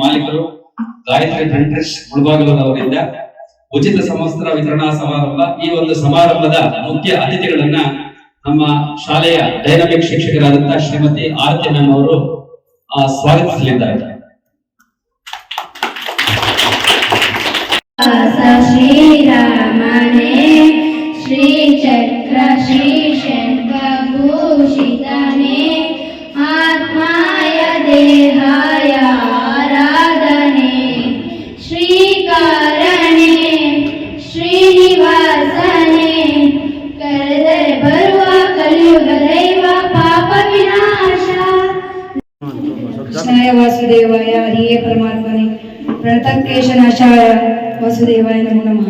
ಮಾಲೀಕರು, ಗಾಯತ್ರಿ ಪ್ರಿಂಟರ್ಸ್ ಮುಳಬಾಗಿಲದವರಿಂದ ಉಚಿತ ಸಮವಸ್ತ್ರ ವಿತರಣಾ ಸಮಾರಂಭ, ಈ ಒಂದು ಸಮಾರಂಭದ ಮುಖ್ಯ ಅತಿಥಿಗಳನ್ನ ನಮ್ಮ ಶಾಲೆಯ ಡೈನಮಿಕ್ ಶಿಕ್ಷಕರಾದಂತಹ ಶ್ರೀಮತಿ ಆರತಿ ಮ್ಯಾಮ್ ಅವರು ಸ್ವಾಗತಿಸಲಿದ್ದಾರೆ. ಶ್ರೀ ಚಕ್ರ ಶ್ರೀಶಂಖಭೂಷಿತನೇ ಕೃಷ್ಣಾಯ ವಾಸುದೇವಾಯ, ಹರಿಯೇ ಪರಮಾತ್ಮನೇ ಪ್ರಣತಕೇಶನಾಶಾಯ ವಾಸುದೇವಾಯ ನಮೋ ನಮಃ.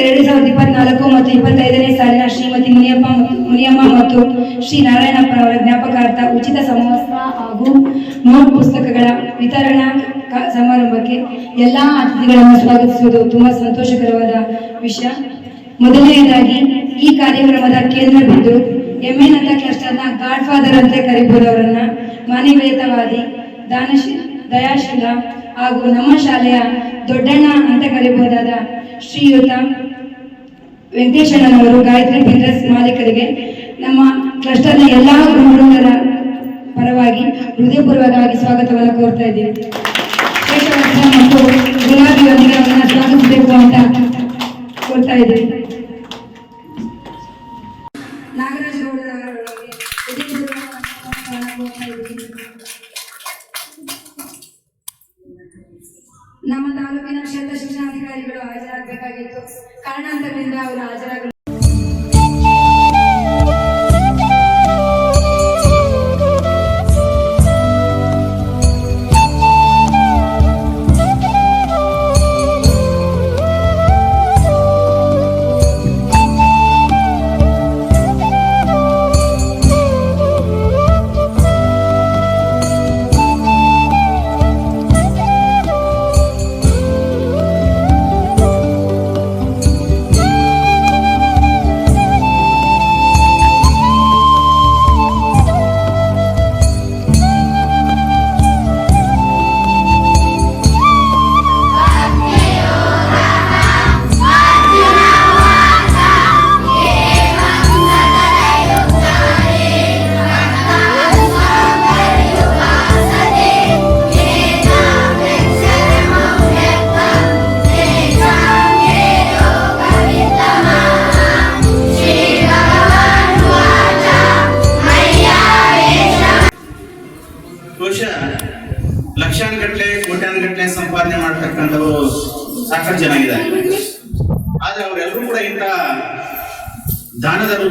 ಎರಡು ಸಾವಿರದ ಇಪ್ಪತ್ನಾಲ್ಕು ಮತ್ತು ಇಪ್ಪತ್ತೈದನೇ ಸಾಲಿನ ಶ್ರೀಮತಿ ಮುನಿಯಪ್ಪ ಮುನಿಯಮ್ಮ ಮತ್ತು ಶ್ರೀ ನಾರಾಯಣಪ್ಪನವರ ಜ್ಞಾಪಕಾರ್ಥ ಉಚಿತ ಸಮವಸ್ತ್ರ ಹಾಗೂ ನೋಟ್ ಪುಸ್ತಕಗಳ ವಿತರಣಾ ಸಮಾರಂಭಕ್ಕೆ ಎಲ್ಲ ಅತಿಥಿಗಳನ್ನು ಸ್ವಾಗತಿಸುವುದು ತುಂಬಾ ಸಂತೋಷಕರವಾದ ವಿಷಯ. ಮೊದಲನೆಯದಾಗಿ, ಈ ಕಾರ್ಯಕ್ರಮದ ಕೇಂದ್ರ ಬಿಂದು ಎಮ್ಮೆನಂತ ಕ್ಲಸ್ಟರ್ನ ಗಾಡ್ ಫಾದರ್ ಅಂತ ಕರಿಬಹುದು ಅವರನ್ನ. ಮಾನವೀಯತವಾದಿ ದಾನಶೀಲ, ದಯಾಶೀಲ ಹಾಗೂ ನಮ್ಮ ಶಾಲೆಯ ದೊಡ್ಡಣ್ಣ ಅಂತ ಕರಿಬಹುದಾದ ಶ್ರೀಯುತ ವೆಂಕಟೇಶಣ್ಣನವರು ಗಾಯತ್ರಿ ಬಿಲ್ಡರ್ಸ್ ಮಾಲೀಕರಿಗೆ ನಮ್ಮ ಕ್ಲಸ್ಟರ್ನ ಎಲ್ಲ ಗುರುಗಳ ಪರವಾಗಿ ಹೃದಯಪೂರ್ವಕವಾಗಿ ಸ್ವಾಗತವನ್ನು ಕೋರ್ತಾ ಇದ್ದೀವಿ ಮತ್ತು ಗುಲಾಬಿಯೊಂದಿಗೆ ಅವರನ್ನ ಸ್ವಾಗತಿಸಬೇಕು ಅಂತ ಕೋರ್ತಾ ಇದ್ದೀವಿ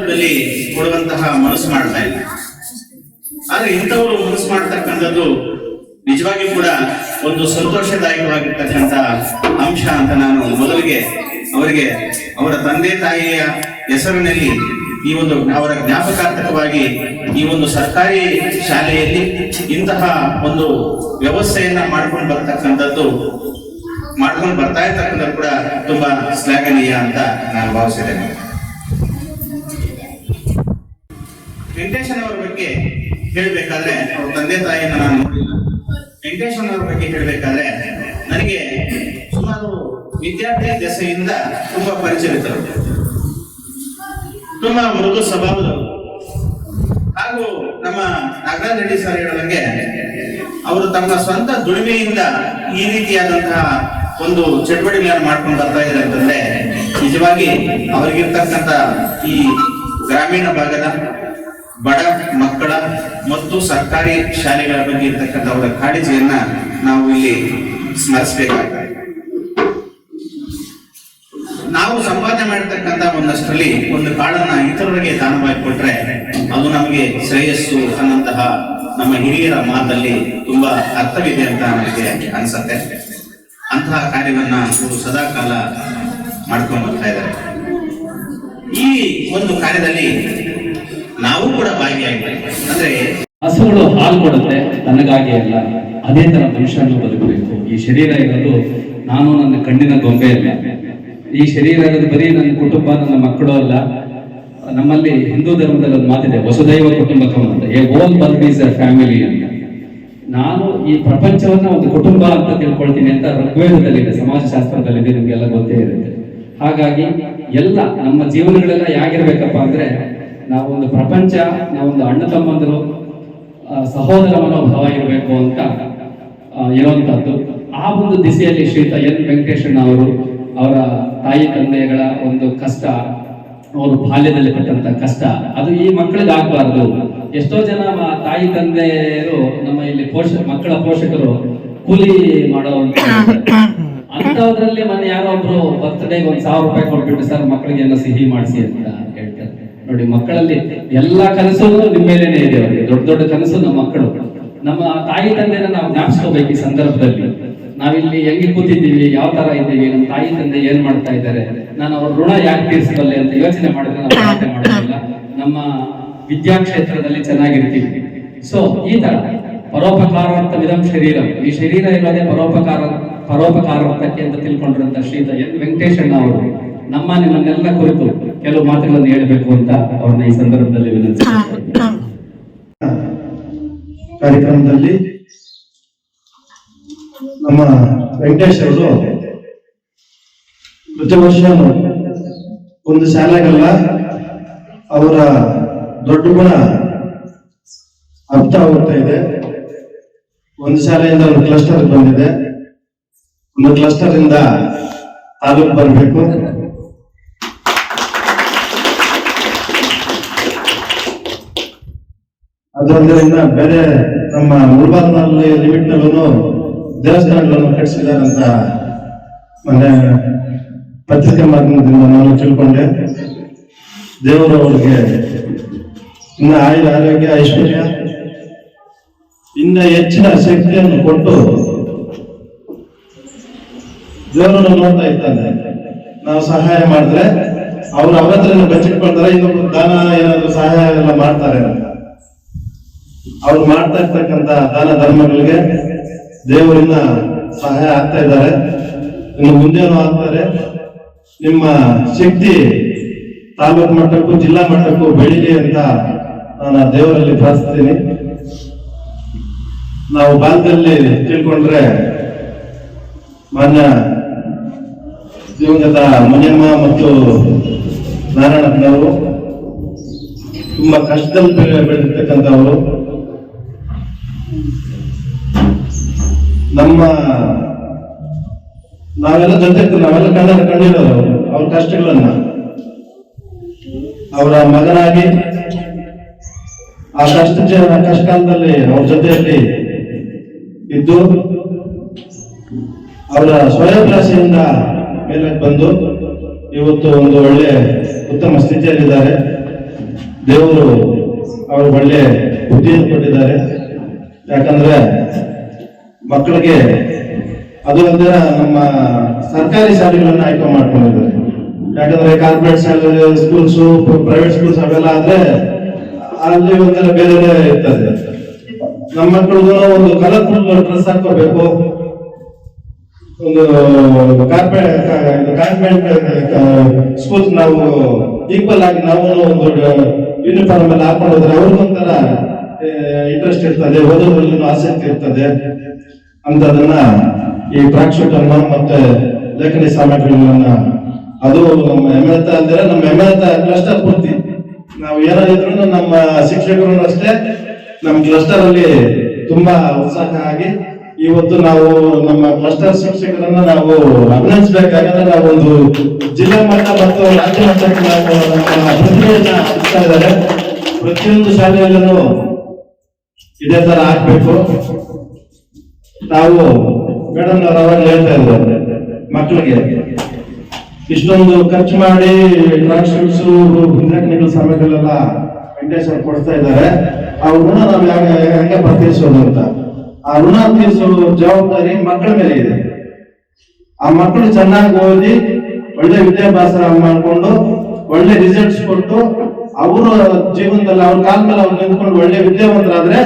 ದಾನದ ರೂಪದಲ್ಲಿ ಕೊಡುವಂತಹ ಮನಸ್ಸು ಮಾಡ್ತಾ ಇಲ್ಲ. ಆದ್ರೆ ಇಂಥವರು ಮನಸ್ಸು ಮಾಡ್ತಕ್ಕಂಥದ್ದು ನಿಜವಾಗಿಯೂ ಕೂಡ ಒಂದು ಸಂತೋಷದಾಯಕವಾಗಿರ್ತಕ್ಕಂಥ ಅಂಶ ಅಂತ ನಾನು ಮೊದಲಿಗೆ ಅವರಿಗೆ, ಅವರ ತಂದೆ ತಾಯಿಯ ಹೆಸರಿನಲ್ಲಿ ಈ ಒಂದು ಅವರ ಜ್ಞಾಪಕಾರ್ಥಕವಾಗಿ ಈ ಒಂದು ಸರ್ಕಾರಿ ಶಾಲೆಯಲ್ಲಿ ಇಂತಹ ಒಂದು ವ್ಯವಸ್ಥೆಯನ್ನ ಮಾಡ್ಕೊಂಡು ಬರ್ತಕ್ಕಂಥದ್ದು, ಮಾಡ್ಕೊಂಡು ಬರ್ತಾ ಇರ್ತಕ್ಕಂಥದ್ದು ಕೂಡ ತುಂಬಾ ಶ್ಲಾಘನೀಯ ಅಂತ ನಾನು ಭಾವಿಸಿದ್ದೇನೆ. ವೆಂಕಟೇಶನ್ ಅವರ ಬಗ್ಗೆ ಹೇಳಬೇಕಾದ್ರೆ, ಅವ್ರ ತಂದೆ ತಾಯಿಯನ್ನು ನಾನು ನೋಡಿಲ್ಲ. ವೆಂಕಟೇಶನ್ ಅವರ ಬಗ್ಗೆ ಹೇಳಬೇಕಾದ್ರೆ, ನನಗೆ ಸುಮಾರು ವಿದ್ಯಾರ್ಥಿ ದೆಸೆಯಿಂದ ತುಂಬಾ ಪರಿಚಯಿತರು ತುಂಬಾ ಮೃದು ಸ್ವಭಾವದವರು. ಹಾಗೂ ನಮ್ಮ ನಾಗರಾಜ್ ರೆಡ್ಡಿ ಸರ್ ಹೇಳುವಂಗೆ ಅವರು ತಮ್ಮ ಸ್ವಂತ ದುಡಿಮೆಯಿಂದ ಈ ರೀತಿಯಾದಂತಹ ಒಂದು ಚಟುವಟಿಕೆಗಳನ್ನು ಮಾಡ್ಕೊಂಡು ಬರ್ತಾ ಇದ್ದಾರೆ ಅಂತಂದ್ರೆ, ನಿಜವಾಗಿ ಅವರಿಗಿರ್ತಕ್ಕಂಥ ಈ ಗ್ರಾಮೀಣ ಭಾಗದ ಬಡ ಮಕ್ಕಳ ಮತ್ತು ಸರ್ಕಾರಿ ಶಾಲೆಗಳ ಬಗ್ಗೆ ಇರತಕ್ಕಂಥ ಅವರ ಕಾಳಜಿಯನ್ನ ನಾವು ಇಲ್ಲಿ ಸ್ಮರಿಸಬೇಕಾಗ್ತದೆ. ನಾವು ಸಂಪಾದನೆ ಮಾಡಿರ್ತಕ್ಕಂಥ ಒಂದಷ್ಟರಲ್ಲಿ ಒಂದು ಕಾಳನ್ನ ಇತರರಿಗೆ ದಾನವಾಗಿ ಕೊಟ್ರೆ ಅದು ನಮಗೆ ಶ್ರೇಯಸ್ಸು ಅನ್ನಂತಹ ನಮ್ಮ ಹಿರಿಯರ ಮಾತಲ್ಲಿ ತುಂಬಾ ಅರ್ಥವಿದೆ ಅಂತ ನನಗೆ ಅನ್ಸತ್ತೆ. ಅಂತಹ ಕಾರ್ಯವನ್ನ ಅವರು ಸದಾ ಕಾಲ ಮಾಡ್ಕೊಂಡು ಬರ್ತಾ ಇದ್ದಾರೆ. ಈ ಒಂದು ಕಾರ್ಯದಲ್ಲಿ ನಾವು ಕೂಡ ಭಾಗಿಯಾಗಿದ್ದೇವೆ ಅಂದ್ರೆ ಹಸುಗಳು ಹಾಲು ಕೊಡುತ್ತೆ ನನಗಾಗಿ ಅಲ್ಲ. ಅದೇ ತರ ಮನುಷ್ಯನೂ ಬದುಕಬೇಕು. ಈ ಶರೀರ ಇರೋದು ನಾನು ನನ್ನ ಕಣ್ಣಿನ ಗೊಂಬೆ ಅಲ್ಲ ಈ ಶರೀರ ಇರೋದು ಬರೀ ನನ್ನ ಕುಟುಂಬ, ನನ್ನ ಮಕ್ಕಳು ಅಲ್ಲ. ನಮ್ಮಲ್ಲಿ ಹಿಂದೂ ಧರ್ಮದಲ್ಲಿ ಒಂದು ಮಾತಿದೆ, ವಸುದೈವ ಕುಟುಂಬಕಂ ಅಂತ ಎ ಹೋಲ್ ಬಲ್ಬ್ ಈಸ್ ಅ ಫ್ಯಾಮಿಲಿ ಅಂತ. ನಾನು ಈ ಪ್ರಪಂಚವನ್ನ ಒಂದು ಕುಟುಂಬ ಅಂತ ತಿಳ್ಕೊಳ್ತೀನಿ ಅಂತ ಋಗ್ವೇದದಲ್ಲಿದೆ, ಸಮಾಜಶಾಸ್ತ್ರದಲ್ಲಿದೆ, ನಿಮ್ಗೆಲ್ಲ ಗೊತ್ತೇ ಇರುತ್ತೆ. ಹಾಗಾಗಿ ಎಲ್ಲ ನಮ್ಮ ಜೀವನಗಳೆಲ್ಲ ಯಾಗಿರ್ಬೇಕಪ್ಪ ಅಂದ್ರೆ ನಾವೊಂದು ಪ್ರಪಂಚ, ನಾವೊಂದು ಅಣ್ಣ ತಮ್ಮಂದರು ಸಹೋದರ ಮನೋಭಾವ ಇರಬೇಕು ಅಂತ ಇರುವಂತಹದ್ದು ಆ ಒಂದು ದಿಸೆಯಲ್ಲಿ ಶ್ರೀತ ಎನ್ ವೆಂಕಟೇಶಣ್ಣ ಅವರು ಅವರ ತಾಯಿ ತಂದೆಗಳ ಒಂದು ಕಷ್ಟ, ಅವರು ಬಾಲ್ಯದಲ್ಲಿ ಪಟ್ಟಂತ ಕಷ್ಟ, ಅದು ಈ ಮಕ್ಕಳಿಗೆ ಆಗ್ಬಾರ್ದು. ಎಷ್ಟೋ ಜನ ತಾಯಿ ತಂದೆಯರು ನಮ್ಮ ಇಲ್ಲಿ ಪೋಷಕ ಮಕ್ಕಳ ಪೋಷಕರು ಕೂಲಿ ಮಾಡೋ ಅಂತವದ್ರಲ್ಲಿ ಮೊನ್ನೆ ಯಾರೋ ಒಬ್ರು ಬರ್ತ್ಡೇಗೆ ಒಂದ್ ಸಾವಿರ ರೂಪಾಯಿ ಕೊಟ್ಬಿಟ್ಟು, ಸರ್ ಮಕ್ಕಳಿಗೆ ಏನೋ ಸಿಹಿ ಮಾಡಿಸಿ ಅಂತ. ನೋಡಿ, ಮಕ್ಕಳಲ್ಲಿ ಎಲ್ಲಾ ಕನಸು ನಿಮ್ಮ ಮೇಲೆನೆ ಇದೆ ಅವರಿಗೆ. ದೊಡ್ಡ ದೊಡ್ಡ ಕನಸು ನಮ್ಮ ಮಕ್ಕಳು. ನಮ್ಮ ತಾಯಿ ತಂದೆನ ನಾವು ಜ್ಞಾಪಿಸ್ಕೋಬೇಕು ಈ ಸಂದರ್ಭದಲ್ಲಿ. ನಾವಿಲ್ಲಿ ಹೆಂಗೆ ಕೂತಿದ್ದೀವಿ, ಯಾವ ತರ ಇದ್ದೀವಿ, ನಮ್ಮ ತಾಯಿ ತಂದೆ ಏನ್ ಮಾಡ್ತಾ ಇದ್ದಾರೆ. ನಾನು ಅವ್ರ ಋಣ ಯಾಕೆ ತೀರಿಸಬಲ್ಲೆ ಅಂತ ಯೋಚನೆ ಮಾಡಿದ್ರೆ ನಾವು ಯೋಚನೆ ಮಾಡೋದಿಲ್ಲ. ನಮ್ಮ ವಿದ್ಯಾಕ್ಷೇತ್ರದಲ್ಲಿ ಚೆನ್ನಾಗಿರ್ತೀವಿ. ಸೊ ಈ ತರ ಪರೋಪಕಾರಾರ್ಥ ವಿಧಂ ಶರೀರ. ಈ ಶರೀರ ಇಲ್ಲದೆ ಪರೋಪಕಾರ, ಪರೋಪಕಾರಾರ್ಥಕ್ಕೆ ಅಂತ ತಿಳ್ಕೊಂಡಿರಂತ ಶ್ರೀ ಎನ್ ವೆಂಕಟೇಶಣ್ಣ ಅವರು, ನಮ್ಮ ನಿಮ್ಮನ್ನೆಲ್ಲ ಕುರಿತು ಕೆಲವು ಮಾತುಗಳನ್ನು ಹೇಳಬೇಕು ಅಂತ ಅವ್ರನ್ನ ಈ ಸಂದರ್ಭದಲ್ಲಿ ಕಾರ್ಯಕ್ರಮದಲ್ಲಿ ನಮ್ಮ ವೆಂಕಟೇಶ್ ಅವರು ಪ್ರತಿ ವರ್ಷ ಒಂದು ಶಾಲೆಗಲ್ಲ ಅವರ ದೊಡ್ಡ ಗುಣ ಅರ್ಥ ಹೋಗ್ತಾ ಇದೆ. ಒಂದು ಶಾಲೆಯಿಂದ ಒಂದು ಕ್ಲಸ್ಟರ್ ಬಂದಿದೆ. ಒಂದು ಕ್ಲಸ್ಟರ್ ಇಂದ ತಾಲೂಕು ಬರಬೇಕು. ಅದರಿಂದ ಬೇರೆ ನಮ್ಮ ಮುಳ್ಬಾಗ್ನಲ್ಲಿ ಲಿಮಿಟ್ ನಲ್ಲೂ ದೇವಸ್ಥಾನಗಳನ್ನು ಕಟ್ಟಿಸಿದ್ದಾರೆ ಅಂತ ಮೊನ್ನೆ ಪತ್ರಿಕೆ ಮಾಧ್ಯಮದಿಂದ ನಾನು ತಿಳ್ಕೊಂಡೆ. ದೇವರು ಅವ್ರಿಗೆ ಇನ್ನ ಆಯುಧ ಆರೋಗ್ಯ, ಐಶ್ವರ್ಯ, ಇನ್ನ ಹೆಚ್ಚಿನ ಶಕ್ತಿಯನ್ನು ಕೊಟ್ಟು ದೇವರನ್ನು ನೋಡ್ತಾ ಇರ್ತಾನೆ ನಾವು ಸಹಾಯ ಮಾಡಿದ್ರೆ ಅವ್ರು ಅವ್ರ ಹತ್ರನೇ ಬಚ್ಚಿಟ್ಕೊಳ್ತಾರೆ, ಇನ್ನೊಬ್ರು ದಾನ ಏನಾದ್ರು ಸಹಾಯ ಎಲ್ಲ ಮಾಡ್ತಾರೆ ಅಂತ. ಅವ್ರು ಮಾಡ್ತಾ ಇರ್ತಕ್ಕಂತ ದಾನ ಧರ್ಮಗಳಿಗೆ ದೇವರಿಂದ ಸಹಾಯ ಆಗ್ತಾ ಇದ್ದಾರೆ. ಇನ್ನು ಮುಂದೇನು ಆಗ್ತಾರೆ, ನಿಮ್ಮ ಶಕ್ತಿ ತಾಲೂಕು ಮಟ್ಟಕ್ಕೂ, ಜಿಲ್ಲಾ ಮಟ್ಟಕ್ಕೂ ಬೆಳಿಗ್ಗೆ ಅಂತ ನಾನು ದೇವರಲ್ಲಿ ಪ್ರಾರ್ಥಿಸ್ತೀನಿ. ನಾವು ಬಾಲ್ಯದಲ್ಲಿ ತಿಳ್ಕೊಂಡ್ರೆ ಮಾನ್ಯ ದಿವಂಗತ ಮುನಿಯಮ್ಮ ಮತ್ತು ನಾರಾಯಣಪ್ಪನವರು, ತುಂಬಾ ಕಷ್ಟದಲ್ಲಿ ಬೆಳೆ- ಬೆಳೆದಿರ್ತಕ್ಕಂಥವ್ರು ನಮ್ಮ ನಾವೆಲ್ಲ ಜೊತೆ ನಾವೆಲ್ಲ ಕಂಡ ಕಂಡಿರೋರು, ಅವ್ರ ಕಷ್ಟಗಳನ್ನ. ಅವರ ಮಗನಾಗಿ, ಆ ಕಷ್ಟ ಕಷ್ಟಕಾಲದಲ್ಲಿ ಕಷ್ಟ ಕಾಲದಲ್ಲಿ ಅವ್ರ ಜೊತೆಯಲ್ಲಿ ಇದ್ದು, ಅವರ ಸ್ವಯಂಪ್ರಾಸೆಯಿಂದ ಮೇಲಕ್ಕೆ ಬಂದು, ಇವತ್ತು ಒಂದು ಒಳ್ಳೆ ಉತ್ತಮ ಸ್ಥಿತಿಯಲ್ಲಿದ್ದಾರೆ. ದೇವರು ಅವರು ಒಳ್ಳೆ ಬುದ್ಧಿಯನ್ನು ಕೊಟ್ಟಿದ್ದಾರೆ. ಯಾಕಂದ್ರೆ ಮಕ್ಕಳಿಗೆ ಅದು ಒಂಥರ ನಮ್ಮ ಸರ್ಕಾರಿ ಶಾಲೆಗಳನ್ನ ಆಯ್ಕೆ ಮಾಡ್ಕೊಂಡಿದ್ದಾರೆ. ಯಾಕಂದ್ರೆ ಕಾರ್ಪೊರೇಟ್ ಶಾಲೆ ಸ್ಕೂಲ್ಸ್ ಪ್ರೈವೇಟ್ ಸ್ಕೂಲ್ಸ್ ಅವೆಲ್ಲ ಆದ್ರೆ ಅಲ್ಲಿ ಒಂಥರ ಬೇರೆ ಇರ್ತದೆ. ನಮ್ಮ ಮಕ್ಕಳಿಗೂ ಒಂದು ಕಲರ್ಫುಲ್ ಡ್ರೆಸ್ ಹಾಕೋಬೇಕು ಒಂದು ಕಾರ್ಪೊರೇಟ್ ಕಾರ್ಪೆಂಟ್ ಸ್ಕೂಲ್ಸ್ ನಾವು ಈಕ್ವಲ್ ಆಗಿ ನಾವು ಒಂದು ಯೂನಿಫಾರ್ಮ್ ಎಲ್ಲ ಹಾಕೊಂಡು ಹೋದ್ರೆ ಅವ್ರಿಗೊಂಥರ ಇಂಟ್ರೆಸ್ಟ್ ಇರ್ತದೆ ಓದೋದ್ರಲ್ಲಿ ಆಸಕ್ತಿ ಇರ್ತದೆ. ಅಂತದನ್ನ ಈ ಅನ್ನ ಮತ್ತೆ ಲೇಖನಿ ಸಾಮಗ್ರಿಗಳನ್ನ ಅದು ನಮ್ಮ ಹೆಮ್ಮೆತ ಅಂದ್ರೆ ನಮ್ಮ ಹೆಮ್ಮೆತ ಕ್ಲಸ್ಟರ್ ಪೂರ್ತಿ. ನಾವು ಏನಾದ್ರು ನಮ್ಮ ಶಿಕ್ಷಕರು ಅಷ್ಟೇ, ನಮ್ಮ ಕ್ಲಸ್ಟರ್ ಅಲ್ಲಿ ತುಂಬಾ ಉತ್ಸಾಹ ಆಗಿ, ಇವತ್ತು ನಾವು ನಮ್ಮ ಕ್ಲಸ್ಟರ್ ಶಿಕ್ಷಕರನ್ನ ನಾವು ಅಭಿನಂದಿಸಬೇಕಾದ್ರೆ ನಾವು ಒಂದು ಜಿಲ್ಲಾ ಮಟ್ಟ ಮತ್ತು ರಾಜ್ಯ ಮಟ್ಟಕ್ಕೆ ನಾವು ಇದ್ದಾರೆ. ಪ್ರತಿಯೊಂದು ಶಾಲೆಯಲ್ಲೂ ಇದೇ ತರ ಆಗ್ಬೇಕು. ನಾವು ಮೇಡಮ್ ಅವಾಗ ಹೇಳ್ತಾ ಇದ್ದಾರೆ ಮಕ್ಕಳಿಗೆ ಇಷ್ಟೊಂದು ಖರ್ಚು ಮಾಡಿ ಶೂಟ್ಸ್ ಸಮಯದಲ್ಲೆಲ್ಲ ಸಮಯಗಳೆಲ್ಲ ವೆಂಕಟೇಶ್ ಕೊಡ್ತಾ ಇದ್ದಾರೆ. ಆ ಋಣ ನಾವು ಹೆಂಗೆ ಪರಿಚಯಿಸೋದು ಅಂತ? ಆ ಋಣ ತೀರಿಸೋ ಜವಾಬ್ದಾರಿ ಮಕ್ಕಳ ಮೇಲೆ ಇದೆ. ಆ ಮಕ್ಕಳು ಚೆನ್ನಾಗಿ ಓದಿ ಒಳ್ಳೆ ವಿದ್ಯಾಭ್ಯಾಸ ಮಾಡ್ಕೊಂಡು ಒಳ್ಳೆ ರಿಸಲ್ಟ್ಸ್ ಕೊಟ್ಟು ಅವರ ಜೀವನದಲ್ಲಿ ಅವ್ರ ಕಾಲ ಮೇಲೆ ಅವ್ರು ನಿಂತ್ಕೊಂಡು ಒಳ್ಳೆ ವಿದ್ಯಾವಂತರಾದ್ರೆ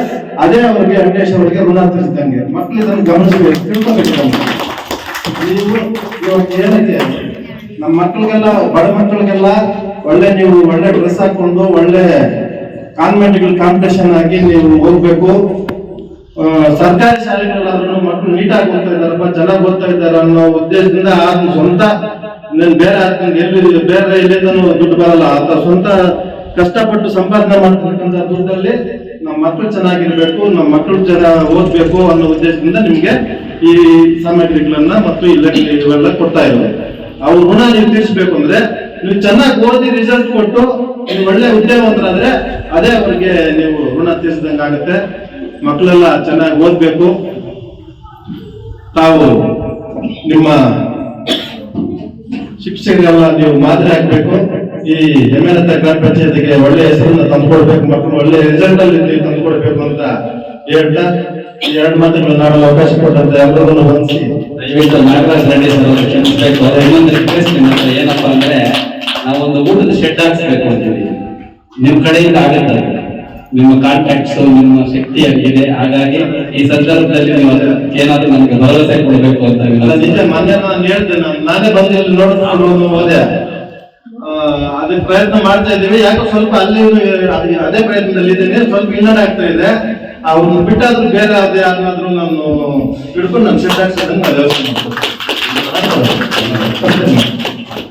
ಅದೇ ಅವ್ರಿಗೆ ಅಂಕೇಶ್ ಅವರಿಗೆ ಋಣ ತಿಳಿಸಿದಂಗೆ ಮಕ್ಕಳು ಇದನ್ನು ಗಮನಿಸಬೇಕು. ತಿಳ್ಕೊಬೇಕು ನೀವು ಇವತ್ತು ಏನಕ್ಕೆ ನಮ್ಮ ಮಕ್ಕಳಿಗೆಲ್ಲ ಬಡ ಮಕ್ಕಳಿಗೆಲ್ಲ ಒಳ್ಳೆ ನೀವು ಒಳ್ಳೆ ಡ್ರೆಸ್ ಹಾಕೊಂಡು, ಒಳ್ಳೆ ಕಾನ್ವೆಂಟ್ಗಳು ಕಾಂಪಿಟೇಷನ್ ಆಗಿ ನೀವು ಹೋಗ್ಬೇಕು. ಸರ್ಕಾರಿ ಶಾಲೆಗಳಲ್ಲಾದ್ರೂ ಮಕ್ಕಳು ನೀಟಾಗಿ ಓದ್ತಾ ಇದ್ದಾರಪ್ಪ ಜನ ಓದ್ತಾ ಇದ್ದಾರೆ ಅನ್ನೋ ಉದ್ದೇಶದಿಂದ ಆದ್ನ ಸ್ವಂತ ಬೇರೆ ಆದ್ನ ಎಲ್ಲಿ ಬೇರೆ ಎಲ್ಲಿಂದನೂ ದುಡ್ಡು ಬರಲ್ಲ. ಆತ ಸ್ವಂತ ಕಷ್ಟಪಟ್ಟು ಸಂಪಾದನೆ ಮಾಡ್ತಕ್ಕಂಥ ದುಡ್ಡಲ್ಲಿ ನಮ್ಮ ಮಕ್ಕಳು ಚೆನ್ನಾಗಿರ್ಬೇಕು, ನಮ್ಮ ಮಕ್ಕಳು ಜನ ಓದ್ಬೇಕು ಅನ್ನೋ ಉದ್ದೇಶದಿಂದ ನಿಮ್ಗೆ ಈ ಸಾಮಗ್ರಿಗಳನ್ನ ಮತ್ತು ಇವೆಲ್ಲ ಕೊಡ್ತಾ ಇದ್ದಾರೆ ಅವ್ರ ಋಣ ನೀವು ಅಂದ್ರೆ ನೀವು ಚೆನ್ನಾಗಿ ಓದಿ ರಿಸಲ್ಟ್ ಕೊಟ್ಟು ನೀವು ಒಳ್ಳೆ ಉದ್ಯೋಗವಂತರಾದ್ರೆ ಅದೇ ಅವ್ರಿಗೆ ನೀವು ಋಣ ತೀರಿಸಿದಂಗೆ ಆಗುತ್ತೆ. ಮಕ್ಕಳೆಲ್ಲ ಚೆನ್ನಾಗಿ ಓದ್ಬೇಕು. ತಾವು ನಿಮ್ಮ ಶಿಕ್ಷಕರೆಲ್ಲ ನೀವು ಮಾದರಿ ಆಗ್ಬೇಕು. ಈ ಹೆಮ್ಮೆನತ್ತ ಗ್ರಾಮ ಪಂಚಾಯತಿಗೆ ಒಳ್ಳೆ ಹೆಸರನ್ನ ತಂದ್ಕೊಡ್ಬೇಕು ಮಕ್ಕಳು ಒಳ್ಳೆ ರಿಸಲ್ಟ್ ಅಲ್ಲಿ ನೀವು ತಂದ್ಕೊಡ್ಬೇಕು ಅಂತ ಹೇಳ್ತಾ ಈ ಎರಡು ಮಾತುಗಳು ನಾಡಲು ಅವಕಾಶ ಕೊಟ್ಟಂತ ಎಲ್ಲರನ್ನು ಹೊಂದಿಸಿ ದಯವಿಟ್ಟು ನಾಗರಾಜ್ ರೆಡ್ಡಿ ಸರ್ ಕ್ಷಮಿಸಬೇಕು ಅವ್ರ ಇನ್ನೊಂದು ರಿಕ್ವೆಸ್ಟ್ ನಿಮ್ಮತ್ರ ಏನಪ್ಪಾ ಅಂದ್ರೆ ನಾವೊಂದು ಊಟದ ಶೆಡ್ ಹಾಕ್ಸ್ಬೇಕು ಅಂತೀವಿ ನಿಮ್ ಕಡೆಯಿಂದ ಆಗುತ್ತೆ. ನಿಮ್ಮ ಕಾಂಟ್ಯಾಕ್ಟ್ಸ್ ನಿಮ್ಮ ಶಕ್ತಿ ಆಗಿದೆ ಹಾಗಾಗಿ ಈ ಸಂದರ್ಭದಲ್ಲಿ ನೀವು ಏನಾದ್ರೂ ನಮ್ಗೆ ಭರವಸೆ ಕೊಡಬೇಕು ಅಂತ. ನಿಜ ಮೊನ್ನೆ ನಾನು ಹೇಳ್ತೇನೆ ನಾನು ಬಂದು ಇಲ್ಲಿ ನೋಡ್ಕೊಂಡು ಹೋದೆ ಅದಕ್ಕೆ ಪ್ರಯತ್ನ ಮಾಡ್ತಾ ಇದ್ದೀವಿ. ಯಾಕೋ ಸ್ವಲ್ಪ ಅಲ್ಲಿ ಅದೇ- ಪ್ರಯತ್ನದಲ್ಲಿ ಇದ್ದೇನೆ ಸ್ವಲ್ಪ ಹಿನ್ನಡೆ ಆಗ್ತಾ ಇದೆ. ಅವ್ರನ್ನ ಬಿಟ್ಟಾದ್ರೂ ಬೇರೆ ಅದೇ ಯಾರನ್ನಾದ್ರೂ ನಾನು ಹಿಡ್ಕೊಂಡು ನಾನು ಸೆಟ್ ಹಾಕ್ಸೋದನ್ನ ನಾನು ಯೋಚನೆ ಮಾಡ್ತೀನಿ.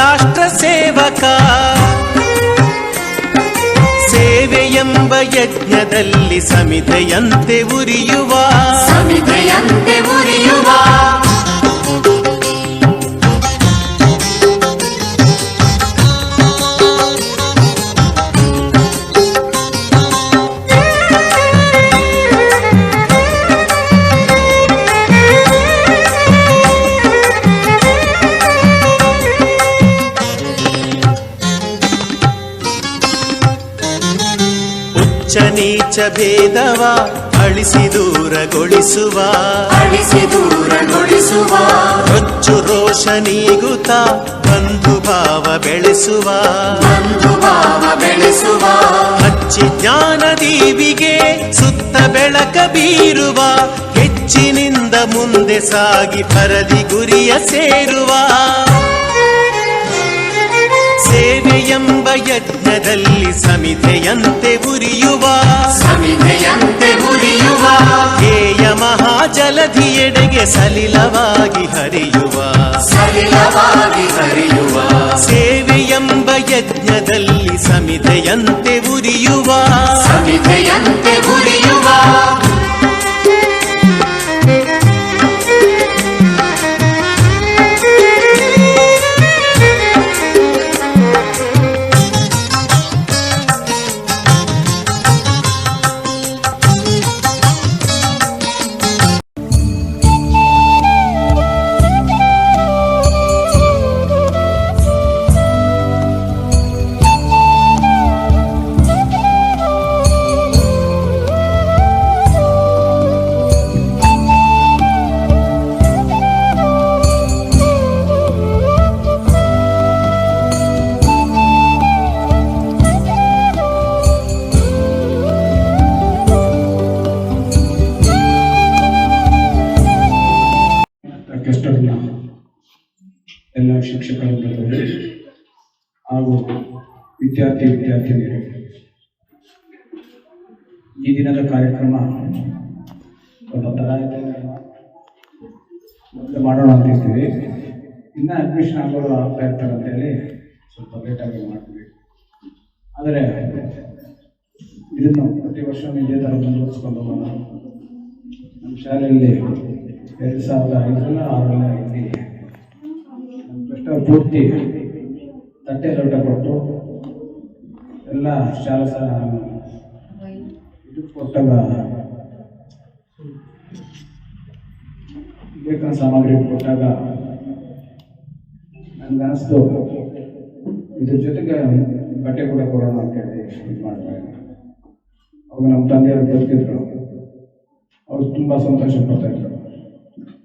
ರಾಷ್ಟ್ರ ಸೇವಕ. ಸೇವೆಯೆಂಬ ಯಜ್ಞದಲ್ಲಿ ಸಮಿತೆಯಂತೆ ಉರಿಯುವ. ಸಮಿತೆಯಂತೆ ಉರಿಯುವ. ನೀಚ ಭೇದವ ಅಳಿಸಿ ದೂರಗೊಳಿಸುವ. ಅಳಿಸಿ ದೂರಗೊಳಿಸುವ. ಹೊಚ್ಚು ರೋಷ ನೀಗುತ್ತ ಬಂಧು ಭಾವ ಬೆಳೆಸುವ. ಬಂಧು ಭಾವ ಬೆಳೆಸುವ. ಹಚ್ಚಿ ಜ್ಞಾನ ದೀವಿಗೆ ಸುತ್ತ ಬೆಳಕ ಬೀರುವ. ಹೆಚ್ಚಿನಿಂದ ಮುಂದೆ ಸಾಗಿ ಪರದಿ ಗುರಿಯ ಸೇರುವ. ಸೇವೆಯೆಂಬ ಯಜ್ಞದಲ್ಲಿ ಸಮಿತೆಯಂತೆ ಉರಿಯುವ. ಸಮಿತೆಯಂತೆ ಉರಿಯುವ. ಹೇಯ ಮಹಾಜಲಧಿಯೆಡೆಗೆ ಸಲಿಲವಾಗಿ ಹರಿಯುವ. ಸಲಿಲವಾಗಿ ಹರಿಯುವ. ಸೇವೆಯೆಂಬ ಯಜ್ಞದಲ್ಲಿ ಸಮಿತೆಯಂತೆ ಉರಿಯುವ. ಸಮಿತೆಯಂತೆ ಉರಿಯುವ. ಈ ದಿನದ ಕಾರ್ಯಕ್ರಮ. ಸ್ವಲ್ಪ ಮೊದಲು ಮಾಡೋಣ ಅಂತಿರ್ತೀವಿ ಇನ್ನು ಅಡ್ಮಿಷನ್ ಆಗೋರು ಆಗ್ತಾ ಇರ್ತಾರೆ ಅಂತೇಳಿ ಸ್ವಲ್ಪ ಲೇಟಾಗಿ ಮಾಡ್ತೀವಿ. ಆದರೆ, ಇದನ್ನು ಪ್ರತಿ ವರ್ಷ ಇದೇ ಥರ ಮುಂದುವರಿಸ್ಕೊಂಡು ಹೋಗೋಣ. ನಮ್ಮ ಶಾಲೆಯಲ್ಲಿ ಎರಡು ಸಾವಿರದ ಐದರಲ್ಲ ಆರಲ್ಲ ಇಲ್ಲಿ ನಮ್ಮ ಕಷ್ಟ ಪೂರ್ತಿ ತಟ್ಟೆ ಲೋಟ ಕೊಟ್ಟು ಎಲ್ಲ ಶಾಲಾ ಕೊಟ್ಟಾಗ ಸಾಮಗ್ರಿ ಕೊಟ್ಟಾಗ ನನ್ಗೆ ಅನಿಸ್ತು, ಇದ್ರ ಜೊತೆಗೆ ಬಟ್ಟೆ ಕೂಡ ಕೊಡೋಣ ಅಂತೇಳಿ ಇದು ಮಾಡ್ತಾ ಅವಾಗ ನಮ್ಮ ತಂದೆಯವರು ಬದುಕಿದ್ರು. ಅವ್ರು ತುಂಬ ಸಂತೋಷ ಪಡ್ತಾ ಇದ್ರು.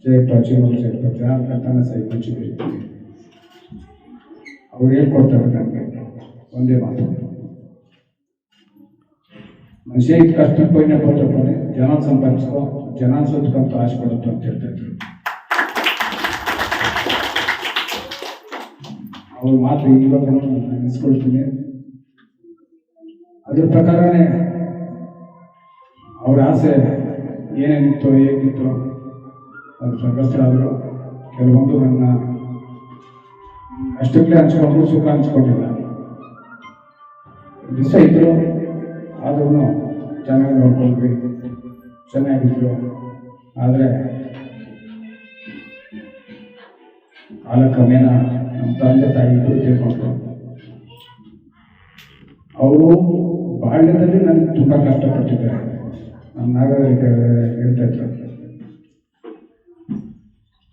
ಜಯಪ್ಪ ಚಿನ್ನೂರು ಜಯಪ್ಪ ಯಾರ ಕಟ್ಟನ ಸೈ ಅವ್ರು ಹೇಳ್ಕೊಡ್ತಾರೆ ನನಗೆ ಒಂದೇ ಮಾತು. ಮನುಷ್ಯ ಇದು ಕಷ್ಟಕ್ಕೆ ಪೈನೆ ಬರ್ತಪ್ಪ ಜನ ಸಂಪಾದಿಸ್ಕೊ, ಜನ ಸುತ್ತಕ್ಕಂತ ಆಸೆ ಪಡುತ್ತೆ ಅಂತ ಹೇಳ್ತಾ ಇದ್ರು. ಅವ್ರ ಮಾತು ಇವಾಗ ನೆನೆಸ್ಕೊಳ್ತೀನಿ. ಅದ್ರ ಪ್ರಕಾರನೇ ಅವ್ರ ಆಸೆ ಏನೇನಿತ್ತು, ಹೇಗಿತ್ತು ಅದು ಸಂಕಷ್ಟರಾದರು ಕೆಲವೊಂದು ನನ್ನ ಅಷ್ಟಕ್ಕೆ ಹಂಚ್ಕೊಂಡ್ರು, ಸುಖ ಹಂಚ್ಕೊಂಡಿಲ್ಲ. ದಿವಸ ಇದ್ರು ಆದ್ರೂ ಚೆನ್ನಾಗಿ ನೋಡ್ಕೊಂಡ್ವಿ ಚೆನ್ನಾಗಿದ್ರು. ಆದರೆ ಕಾಲಕ್ರಮೇಣ ನಮ್ಮ ತಂದೆ ತಾಯಿ ಇಬ್ಬರು ತಿಳ್ಕೊಂಡ್ರು. ಅವರು ಬಾಲ್ಯದಲ್ಲಿ ನನಗೆ ತುಂಬ ಕಷ್ಟಪಟ್ಟಿದ್ದಾರೆ. ನಮ್ಮ ನಾಗರಿಕ ಹೇಳ್ತಾ ಇದ್ರು.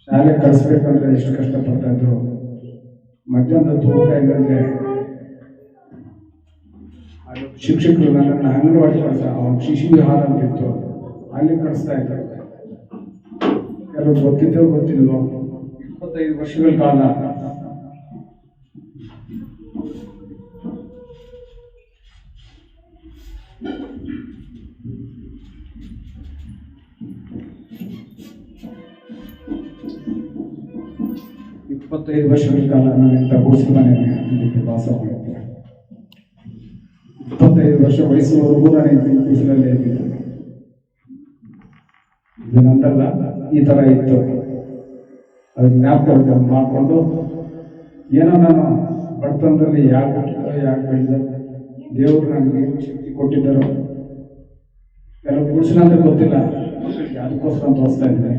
ಶಾಲೆ ಕಳಿಸ್ಬೇಕಂದ್ರೆ ಎಷ್ಟು ಕಷ್ಟಪಡ್ತಾ ಇದ್ರು. ಮಧ್ಯಾಹ್ನದ ಊಟ ಇಲ್ಲಂದ್ರೆ ಶಿಕ್ಷಕರು ನನ್ನನ್ನು ಅಂಗನವಾಡಿ ಕಳಿಸ ಶಿಶು ವಿಹಾರ ಅಂತಿತ್ತು ಅಲ್ಲಿ ಕಳಿಸ್ತಾ ಇದ್ದಾರೆ. ಕೆಲವು ಗೊತ್ತಿದ್ದೋ ಗೊತ್ತಿಲ್ವೋ, ಇಪ್ಪತ್ತೈದು ವರ್ಷಗಳ ಕಾಲ. ಇಪ್ಪತ್ತೈದು ವರ್ಷಗಳ ಕಾಲ ನಾನು ಇಂಥ ಗುಡಿಸಲು ಮನೆಯಲ್ಲಿ ವರ್ಷ ವಯಸ್ಸಿನವರೆಗೂ ನಾನು ಈ ಗುಡಿಸಲಲ್ಲೇ ನಂತರ ಇದು ಈ ಥರ ಇತ್ತು. ಅದು ಜ್ಞಾಪಕ ಮಾಡಿಕೊಂಡು, ಏನೋ ನಾನು ಬಡತನದಲ್ಲಿ ಯಾಕೆ ಹುಟ್ಟಿದೋ ಯಾಕೆ ಬೆಳೆದ ದೇವರು ನನಗೆ ಶಕ್ತಿ ಕೊಟ್ಟಿದ್ದಾರೋ ಕೆಲವು ಪುರುಷನ ಅಂತ ಗೊತ್ತಿಲ್ಲ. ಅದಕ್ಕೋಸ್ಕರ ತೋರಿಸ್ತಾ ಇದ್ದೀನಿ.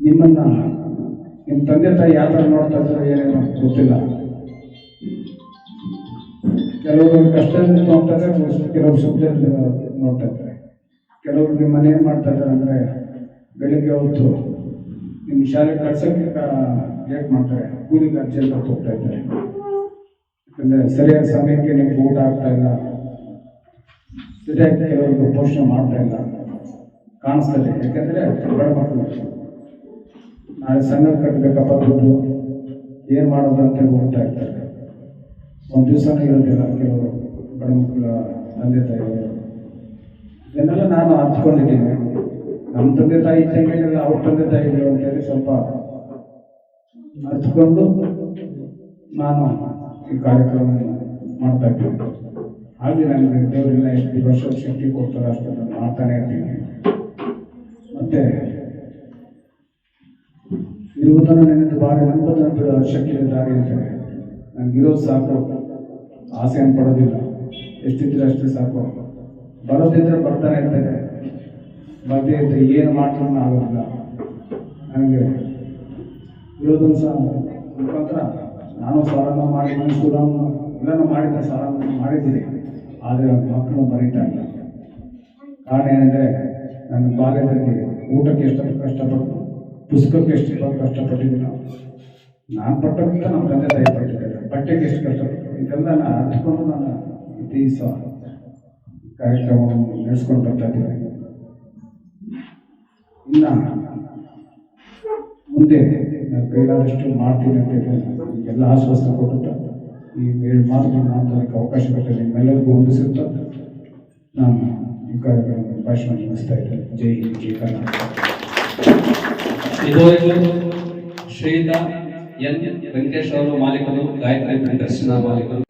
ನಿಮ್ಮನ್ನ ನಿಮ್ಮ ತಂದೆ ತಾಯಿ ಯಾವ ಥರ ನೋಡ್ತಾ ಇದ್ದಾರೋ, ಏನೇನೋ ಗೊತ್ತಿಲ್ಲ. ಕೆಲವರು ಕಷ್ಟ ನೋಡ್ತಾರೆ ಕೆಲವರು ಸಬ್ಜೆಕ್ಟ್ ನೋಡ್ತಾ ಇದ್ದಾರೆ. ಕೆಲವರು ನಿಮ್ಮ ಮನೆ ಏನು ಮಾಡ್ತಾ ಅಂದರೆ ಬೆಳಿಗ್ಗೆ ಹೊತ್ತು ನಿಮ್ಮ ಶಾಲೆ ಕಳ್ಸೋಕ್ಕೆ ಲೇಟ್ ಮಾಡ್ತಾರೆ. ಕೂಲಿಗೆ ಅರ್ಜೆಂಟ್ ಅಂತ ಹೋಗ್ತಾ ಇದ್ದಾರೆ. ಯಾಕಂದರೆ ಸರಿಯಾದ ಸಮಯಕ್ಕೆ ನಿಮ್ಗೆ ಊಟ ಆಗ್ತಾ ಇಲ್ಲ. ಸರಿಯಾಗಿ ಕೆಲವರು ಪೋಷಣೆ ಮಾಡ್ತಾ ಇಲ್ಲ. ಕಾಣಿಸ್ತದೆ ಯಾಕಂದರೆ ಬಡ ಮಕ್ಕಳು. ನಾಳೆ ಸಂಘ ಕಟ್ಟಬೇಕಪ್ಪ ದುಡ್ಡು ಏನು ಮಾಡೋದು ಅಂತ ಹೋಗ್ತಾ ಇರ್ತಾರೆ ಒಂದು ದಿವಸನೇ ಇರೋದಿಲ್ಲ. ಕೆಲವರು ಬಡ ಮಕ್ಕಳ ತಂದೆ ತಾಯಿಗಳು. ಇದನ್ನೆಲ್ಲ ನಾನು ಹಂಚ್ಕೊಂಡಿದ್ದೀನಿ ನಮ್ಮ ತಂದೆ ತಾಯಿ ಇದ್ದಂಗೆಲ್ಲ ಅವ್ರ ತಂದೆ ತಾಯಿಗಳು ಅಂತೇಳಿ ಸ್ವಲ್ಪ ಅರ್ಥಕೊಂಡು ನಾನು ಈ ಕಾರ್ಯಕ್ರಮ ಮಾಡ್ತಾ ಇದ್ದೀನಿ. ಹಾಗೆ ನನಗೆ ದೇವರೆಲ್ಲ ಎಷ್ಟು ವರ್ಷ ಶಕ್ತಿ ಕೊಡ್ತಾರೆ ನಾನು ಮಾಡ್ತಾನೆ ಇರ್ತೀನಿ. ಮತ್ತೆ ಇರುವುದನ್ನು ನೆನೆದು ಬಾರಿ ನಂಬುದನ್ನು ಶಕ್ತಿಯಿಂದ ಶಕ್ತಿಯ ದಾರಿ ನನಗಿರೋದು ಸಾಕು. ಆಸೆಯನ್ನು ಪಡೋದಿಲ್ಲ. ಎಷ್ಟಿದ್ರೆ ಅಷ್ಟೇ ಸಾಕು ಬರೋದಿದ್ರೆ ಬರ್ತಾನೆ ಇರ್ತದೆ ಬರ್ದೇ ಇದ್ರೆ ಏನು ಮಾಡ್ಕೊಂಡು ಆಗೋದಿಲ್ಲ ನನಗೆ ಇರೋದನ್ನು ಸಹ ಮುಖಾಂತರ ನಾನು ಸಾಲನ ಮಾಡಿ ಮನುಷ್ಯರು ಎಲ್ಲನೂ ಮಾಡಿದ್ದೆ ಸಾಲ ಮಾಡಿದ್ದೀನಿ. ಆದರೆ ಮಕ್ಕಳು ಬರೀತಾ ಕಾರಣ ಏನಂದರೆ ನನ್ನ ಬಾಲ್ಯದಲ್ಲಿ ಊಟಕ್ಕೆ ಎಷ್ಟು ಕಷ್ಟಪಟ್ಟು, ಪುಸ್ತಕಕ್ಕೆ ಎಷ್ಟು ಕಷ್ಟಪಟ್ಟಿದ್ದೀನಿ ನಾನು ಪಟ್ಟಕ್ಕಿಂತ ನಮ್ಮ ತಂದೆ ತಾಯಿ ಪಟ್ಟಿದ್ದಾರೆ. ಬಟ್ಟೆಗೆ ಎಷ್ಟು ಕಷ್ಟಪಟ್ಟು. ಇದೆಲ್ಲ ನಾನು ಅರ್ಥಕೊಂಡು ನಾನು ಸಹ ಕಾರ್ಯಕ್ರಮವನ್ನು ನಡೆಸ್ಕೊಂಡು ಬರ್ತಾ ಇನ್ನು ಮುಂದೆ ನಾನು ಕೈಲಾದಷ್ಟು ಮಾಡ್ತೀನಿ ಅಂತ ನಿಮಗೆಲ್ಲ ಆಶ್ವಾಸನೆ ಕೊಡುತ್ತಾ, ಈ ಏಳು ಮಾತುಗಳು ಮಾತಾಡೋಕ್ಕೆ ಅವಕಾಶ ಕೊಟ್ಟರೆ ನಿಮ್ಮೆಲ್ಲರಿಗೂ ಹೊಂದಿಸುತ್ತಾ ನಾನು ಈ ಕಾರ್ಯಕ್ರಮ ಭಾಷಣ ನಡೆಸ್ತಾ ಇದ್ದೇನೆ. ಜೈ ಹಿಂದ್, ಜೈ ಕರ್ನಾಟಕ. ಇದುವರೆಗೂ ಶ್ರೀಯುತ ಎನ್ ವೆಂಕಟೇಶ್ ಅವರು ಮಾಲೀಕರು ಗಾಯತ್ರಿ ಪ್ರಿಂಟರ್ಸ್ನ ಮಾಲೀಕರು.